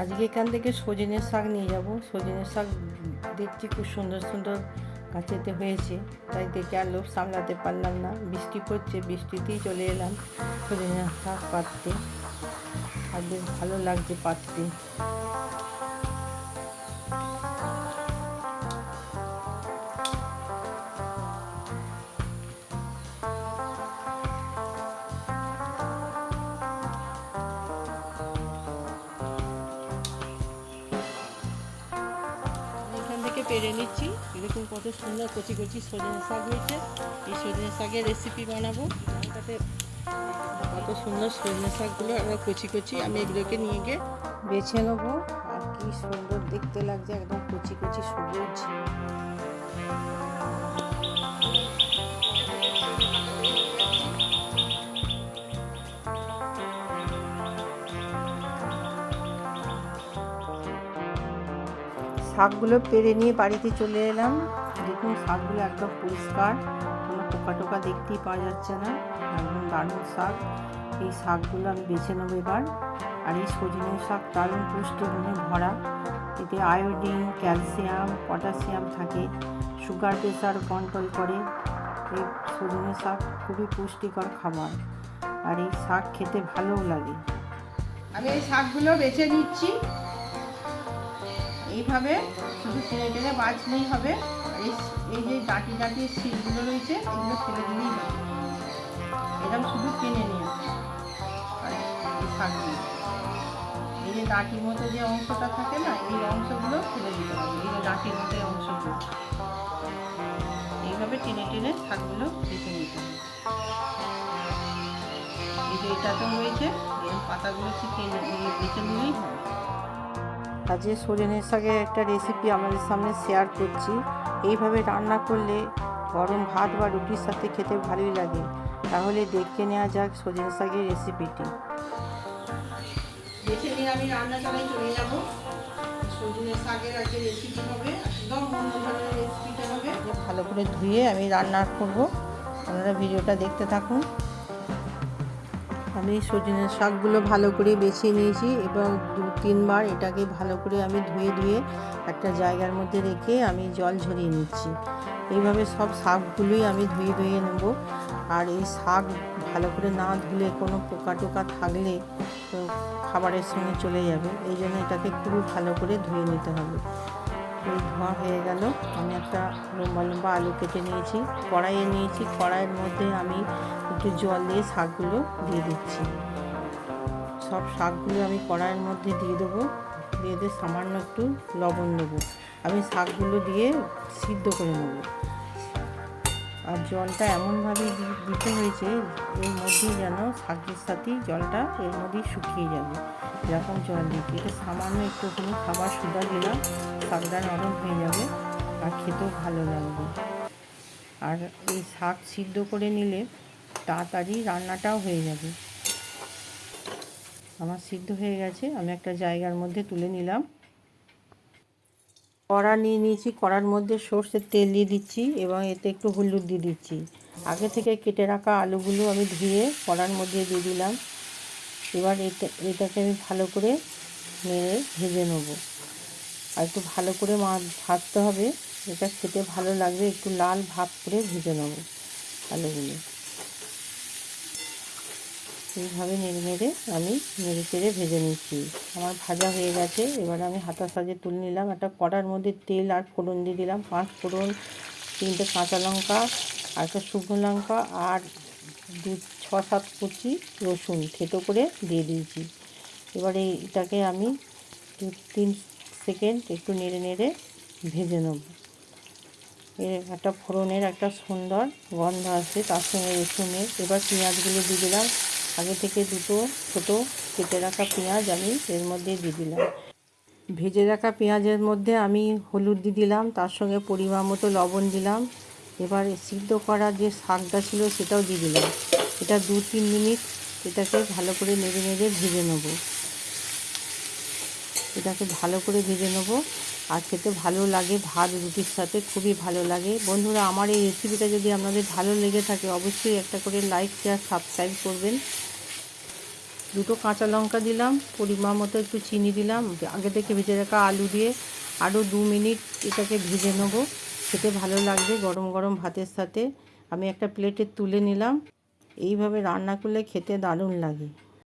আজকে এখান থেকে সজনের শাক নিয়ে যাব। সজনের শাক দেখছি খুব সুন্দর সুন্দর গাছেতে হয়েছে। তাই দেখে আর লোভ সামলাতে পারলাম না। বৃষ্টি পড়ছে, বৃষ্টিতেই চলে এলাম সজনের শাক পাততে। আর বেশ ভালো লাগছে পাততে। পেরে নিচ্ছি। এরকম কত সুন্দর কচি কচি সজনে শাক হয়েছে। এই সজনে শাকের রেসিপি বানাবো। তাতে কত সুন্দর সজনে শাকগুলো আমরা কচি কচি আমি এগুলোকে নিয়ে গিয়ে বেছে নেব। আর কি সুন্দর দেখতে লাগছে, একদম কচি কচি সবুজ। শাকগুলো পেরে নিয়ে বাড়িতে চলে এলাম। দেখুন, শাকগুলো একদম পরিষ্কার। কোনো পোকা টোকা দেখতেই পাওয়া যাচ্ছে না। একদম দারুণ শাক। এই শাকগুলো আমি বেছে নেব এবার। আর এই সজনের শাক দারুণ পুষ্টিগুণে ভরা। এতে আয়োডিন, ক্যালসিয়াম, পটাশিয়াম থাকে। সুগার প্রেশার কন্ট্রোল করে। এই সজনে শাক খুবই পুষ্টিকর খাবার। আর এই শাক খেতে ভালোও লাগে। আমি এই শাকগুলো বেছে নিচ্ছি। এইভাবে শুধু টেনে টেনে বাছলেই হবে। এই যে ডাটি ডাটি শিলগুলো রয়েছে, এগুলো ফেলে দিলেই হবে। এরকম শুধু টেনে নিয়ে আর এই যে ডাটির মতো যে অংশটা থাকে না, এই অংশগুলো ফেলে দিতে হবে। এই যে ডাটির মতো অংশগুলো। এইভাবে টেনে টেনে শাকগুলো বেছে নিতে হবে। এই যে এটাতে রয়েছে পাতাগুলো ঠিক টেনে বেছে নিলেই হবে। আজকে সজনের শাকের একটা রেসিপি আমাদের সামনে শেয়ার করছি। এইভাবে রান্না করলে গরম ভাত বা রুটির সাথে খেতে ভালোই লাগে। তাহলে দেখে নেওয়া যাক সজনের শাকের রেসিপিটি দেখে নিয়ে আমি রান্না চালাই চলে যাব। সজনের শাকের আজকে রেসিপি হবে একদম অন্য ধরনের রেসিপিটা হবে ভালো করে ধুয়ে আমি রান্না করব। আপনারা ভিডিওটা দেখতে থাকুন। আমি সজনের শাকগুলো ভালো করে বেছে নিয়েছি এবং দু তিনবার এটাকে ভালো করে আমি ধুয়ে ধুয়ে একটা জায়গার মধ্যে রেখে আমি জল ঝরিয়ে নিচ্ছি। এইভাবে সব শাকগুলোই আমি ধুয়ে ধুয়ে নেব। আর এই শাক ভালো করে না ধুলে কোনো পোকা টোকা থাকলে তো খাবারের সঙ্গে চলে যাবে। এই জন্য এটাকে খুবই ভালো করে ধুয়ে নিতে হবে। এই ধোয়া হয়ে গেল। আমি একটা লম্বা লম্বা আলু কেটে নিয়েছি, কড়াইয়ে নিয়েছি। কড়াইয়ের মধ্যে আমি একটু জল দিয়ে শাকগুলো দিয়ে দিচ্ছি। সব শাকগুলো আমি কড়াইয়ের মধ্যে দিয়ে দেবো। দিয়ে দিয়ে সামান্য একটু লবণ দেবো। আমি শাকগুলো দিয়ে সিদ্ধ করে নেব। আর জলটা এমনভাবে দিতে হয়েছে, এর মধ্যেই যেন শাকের সাথেই জলটা এর মধ্যেই শুকিয়ে যাবে। এরকম জল দিচ্ছি এটা সামান্য একটুখানি খাবার সুদা দিলাম শাকটা নরম হয়ে যাবে আর খেতেও ভালো লাগবে। আর এই শাক সিদ্ধ করে নিলে তাড়াতাড়ি রান্নাটাও হয়ে যাবে। আমার সিদ্ধ হয়ে গেছে, আমি একটা জায়গার মধ্যে তুলে নিলাম। কড়া নিয়ে নিয়েছি, কড়ার মধ্যে সর্ষের তেল দিয়ে দিচ্ছি এবং এতে একটু হলুদ দিয়ে দিচ্ছি। আগে থেকে কেটে রাখা আলুগুলো আমি ধুয়ে কড়ার মধ্যে দিয়ে দিলাম। এবার এটা এটাকে আমি ভালো করে নেড়ে ভেজে নেব। আর একটু ভালো করে মা, ভাজতে হবে। এটা খেতে ভালো লাগবে, একটু লাল ভাব করে ভেজে নেব আলুগুলো। এইভাবে নেড়ে নেড়ে আমি নেড়ে চেড়ে ভেজে নিচ্ছি। আমার ভাজা হয়ে গেছে, এবার আমি হাতা সাজে তুলে নিলাম। একটা কড়ার মধ্যে তেল আর ফোড়ন দিয়ে দিলাম। পাঁচ ফোড়ন, তিনটে কাঁচা লঙ্কা, আর একটা শুকনো লঙ্কা, আর দু, ছ, সাত কুচি রসুন থেতো করে দিয়ে দিয়েছি। এবারে এটাকে আমি দু, তিন সেকেন্ড একটু নেড়ে নেড়ে ভেজে নেব। এর একটা ফোড়নের একটা সুন্দর গন্ধ আসে তার সঙ্গে রসুনের। এবার পেঁয়াজগুলো দিয়ে দিলাম। আগে থেকে দুটো ছোটো কেটে রাখা পেঁয়াজ আমি এর মধ্যে দিয়ে দিলাম। ভেজে রাখা পেঁয়াজের মধ্যে আমি হলুদ দিয়ে দিলাম, তার সঙ্গে পরিমাণ মতো লবণ দিলাম। এবার সিদ্ধ করা যে শাকটা ছিল সেটাও দিয়ে দিলাম। এটা দু তিন মিনিট এটাকে ভালো করে নেড়ে নেড়ে ভেজে নেব। এটাকে ভালো করে ভেজে নেব। আর খেতে ভালো লাগে, ভাত, রুটির সাথে খুবই ভালো লাগে। বন্ধুরা, আমার এই রেসিপিটা যদি আপনাদের ভালো লেগে থাকে, অবশ্যই একটা করে লাইক শেয়ার সাবস্ক্রাইব করবেন। দুটো কাঁচা লঙ্কা দিলাম, পরিমাণ মতো একটু চিনি দিলাম, আগে থেকে ভেজে রাখা আলু দিয়ে আরও দু মিনিট এটাকে ভেজে নেব। খেতে ভালো লাগবে গরম গরম ভাতের সাথে। আমি একটা প্লেটে তুলে নিলাম। এইভাবে রান্না করলে খেতে দারুণ লাগে।